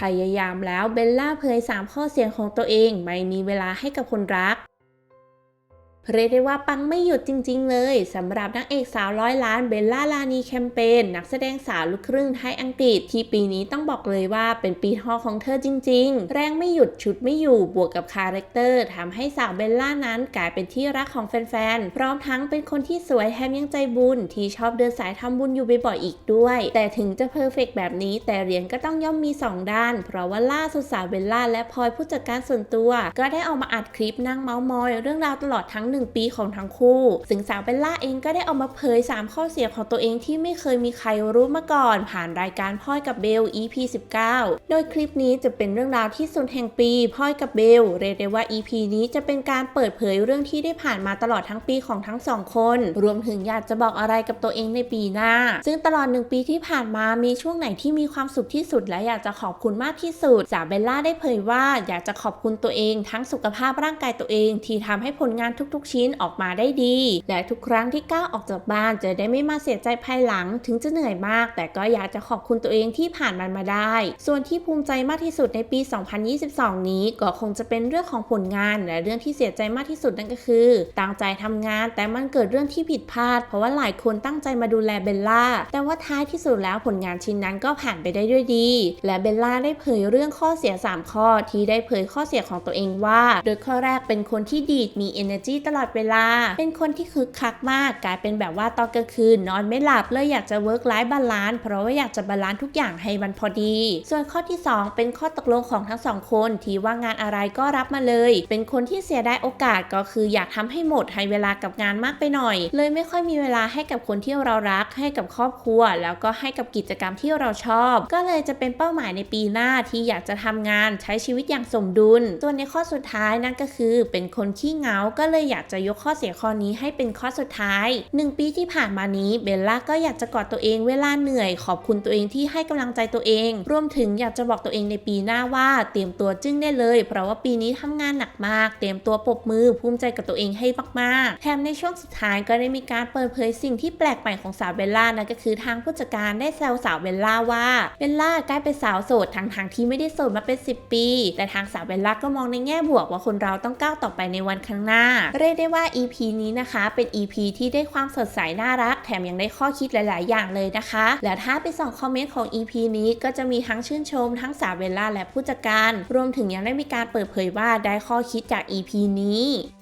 พยายามแล้วเบลล่าเผย 3 ข้อเสียของตัวเอง ไม่มีเวลาให้กับคนรัก เรียกได้ว่าปังไม่หยุดจริง ๆ เลยสำหรับนางเอกสาวร้อยล้านเบลล่าลานีแคมเปญนักแสดงสาวลูกครึ่งไทยอังกฤษที่ปีนี้ต้องบอกเลยว่าเป็นปีทองของเธอจริง ๆ แรงไม่หยุดชุดไม่อยู่บวกกับคาแรคเตอร์ทำให้สาวเบลล่านั้นกลายเป็นที่รักของแฟนๆพร้อมทั้งเป็นคนที่สวยแถมยังใจบุญ ที่ชอบเดินสายทำบุญอยู่บ่อยๆอีกด้วย แต่ถึงจะเพอร์เฟกต์แบบนี้ แต่เหรียญก็ต้องย่อมมีสองด้าน เพราะว่าล่าสุดสาวเบลล่าและพลอยผู้จัดการส่วนตัว ก็ได้เอามาอัดคลิปนั่งเมาส์มอยเรื่องราวตลอดทั้งหนึ่งปีของทั้งคู่ ซึ่งสาวเบลล่าเองก็ได้เอามาเผย 3 ข้อเสียของตัวเองที่ไม่เคยมีใครรู้มาก่อน ผ่านรายการพ่อยกับเบล EP 19 โดยคลิปนี้จะเป็นเรื่องราวที่สุดแห่งปีพ่อยกับเบลเรียกได้ว่า EP นี้จะเป็นการเปิดเผยเรื่องที่ได้ผ่านมาตลอดทั้งปีของทั้งสองคน รวมถึงอยากจะบอกอะไรกับตัวเองในปีหน้า ซึ่งตลอดหนึ่งปีที่ผ่านมามีช่วงไหนที่มีความสุขที่สุดและอยากจะขอบคุณมากที่สุดสาวเบลล่าได้เผยว่าอยากจะขอบคุณตัวเองทั้งสุขภาพร่างกายตัวเอง ที่ทำให้ผลงานทุกๆชิ้นออกมาได้ดี และทุกครั้งที่ก้าวออกจากบ้านจะได้ไม่มาเสียใจภายหลัง ถึงจะเหนื่อยมาก แต่ก็อยากจะขอบคุณตัวเองที่ผ่านมันมาได้ ส่วนที่ภูมิใจมากที่สุดในปี 2022 นี้ก็คงจะเป็นเรื่องของผลงานและเรื่องที่เสียใจมากที่สุดนั่นก็คือ ตั้งใจทำงานแต่มันเกิดเรื่องที่ผิดพลาด เพราะว่าหลายคนตั้งใจมาดูแลเบลล่า แต่ว่าท้ายที่สุดแล้วผลงานชิ้นนั้นก็ผ่านไปได้ด้วยดี และเบลล่าได้เผยเรื่องข้อเสีย 3 ข้อที่ได้เผยข้อเสียของตัวเองว่า โดยข้อแรกเป็นคนที่ดีดมี energy ตลอดเวลา เป็นคนที่คึกคักมากกลายเป็นแบบว่าตอนกลางคืนนอนไม่หลับเลยอยากจะ work life balance เพราะว่าอยากจะบาลานซ์ทุกอย่างให้มันพอดี ส่วนข้อที่ 2 เป็นข้อตกลงของทั้งสองคนที่ว่างานอะไรก็รับมาเลย เป็นคนที่เสียดายโอกาสก็คืออยากทำให้หมดให้เวลากับงานมากไปหน่อย เลยไม่ค่อยมีเวลาให้กับคนที่เรารัก ให้กับครอบครัว แล้วก็ให้กับกิจกรรมที่เราชอบ ก็เลยจะเป็นเป้าหมายในปีหน้าที่อยากจะทำงานใช้ชีวิตอย่างสมดุล ส่วนในข้อสุดท้ายนั่นก็คือ เป็นคนขี้เหงาก็เลยอยากจะยกข้อเสียข้อนี้ให้เป็นข้อสุดท้าย 1 ปีที่ผ่านมานี้เบลล่าก็อยากจะกอดตัวเองเวลาเหนื่อย ขอบคุณตัวเองที่ให้กำลังใจตัวเอง รวมถึงอยากจะบอกตัวเองในปีหน้าว่า เตรียมตัวจึ้งได้เลย เพราะว่าปีนี้ทำงานหนักมาก เตรียมตัวปรบมือภูมิใจกับตัวเองให้มากๆแถมในช่วงสุดท้ายก็ได้มีการเปิดเผยสิ่งที่แปลกใหม่ของสาวเบลล่านั่นก็คือทางผู้จัดการได้แซวสาวเบลล่าว่าเบลล่ากลายเป็นสาวโสดทั้งทางที่ไม่ได้โสดมาเป็น 10 ปี แต่ทางสาวเบลล่าก็มองในแง่บวกว่าคนเราต้องก้าวต่อไปในวันข้างหน้า เรยกได้ว่า EP นี้นะคะ เป็น EP ที่ได้ความสดใสน่ารัก แถมยังได้ข้อคิดหลาย ๆ อย่างเลยนะคะ และถ้าไปส่องคอมเมนต์ของ EP นี้ก็จะมีทั้งชื่นชม ทั้งสาวเวลล่าและผู้จัดการ รวมถึงยังได้มีการเปิดเผยว่าได้ข้อคิดจาก EP นี้